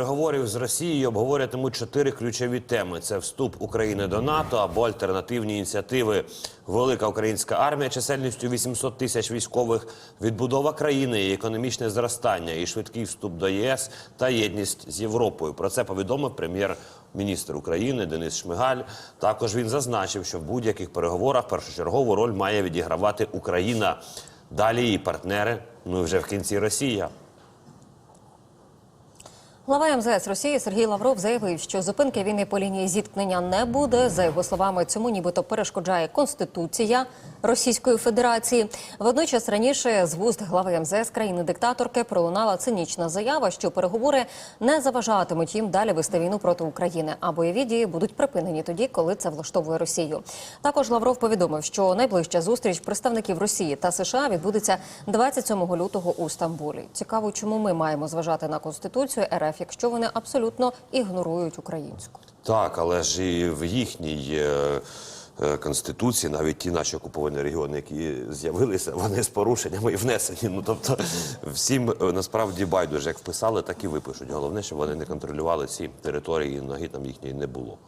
Переговорів з Росією обговорюватимуть чотири ключові теми: це вступ України до НАТО або альтернативні ініціативи. Велика українська армія чисельністю 800 тисяч військових, відбудова країни, і економічне зростання, і швидкий вступ до ЄС та єдність з Європою. Про це повідомив прем'єр-міністр України Денис Шмигаль. Також він зазначив, що в будь-яких переговорах першочергову роль має відігравати Україна. Далі її партнери. Ну і вже в кінці Росія. Глава МЗС Росії Сергій Лавров заявив, що зупинки війни по лінії зіткнення не буде. За його словами, цьому нібито перешкоджає конституція Російської Федерації. Водночас раніше з вуст глави МЗС країни-диктаторки пролунала цинічна заява, що переговори не заважатимуть їм далі вести війну проти України, а бойові дії будуть припинені тоді, коли це влаштовує Росію. Також Лавров повідомив, що найближча зустріч представників Росії та США відбудеться 27 лютого у Стамбулі. Цікаво, чому ми маємо зважати на конституцію РФ, якщо вони абсолютно ігнорують українську. Так, але ж і в їхній е, е, конституції, навіть ті наші окуповані регіони, які з'явилися, вони з порушеннями і внесені. Ну тобто, всім е, насправді байдуже, як вписали, так і випишуть. Головне, щоб вони не контролювали ці території, і ноги там їхньої не було.